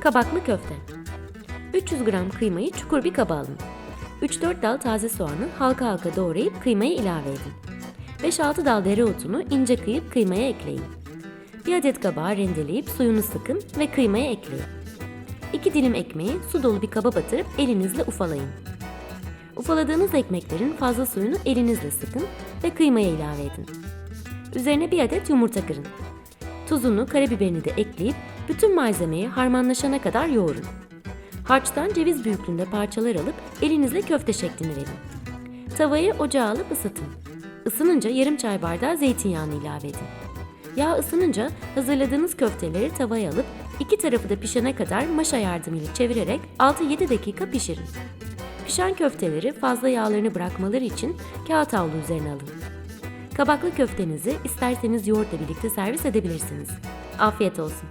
Kabaklı köfte. 300 gram kıymayı çukur bir kaba alın. 3-4 dal taze soğanı halka halka doğrayıp kıymaya ilave edin. 5-6 dal dereotunu ince kıyıp kıymaya ekleyin. Bir adet kabağı rendeleyip suyunu sıkın ve kıymaya ekleyin. 2 dilim ekmeği su dolu bir kaba batırıp elinizle ufalayın. Ufaladığınız ekmeklerin fazla suyunu elinizle sıkın ve kıymaya ilave edin. Üzerine bir adet yumurta kırın. Tuzunu, karabiberini de ekleyip bütün malzemeyi harmanlaşana kadar yoğurun. Harçtan ceviz büyüklüğünde parçalar alıp elinizle köfte şeklini verin. Tavayı ocağa alıp ısıtın. Isınınca yarım çay bardağı zeytinyağını ilave edin. Yağ ısınınca hazırladığınız köfteleri tavaya alıp iki tarafı da pişene kadar maşa yardımıyla çevirerek 6-7 dakika pişirin. Pişen köfteleri fazla yağlarını bırakmaları için kağıt havlu üzerine alın. Kabaklı köftenizi isterseniz yoğurtla birlikte servis edebilirsiniz. Afiyet olsun.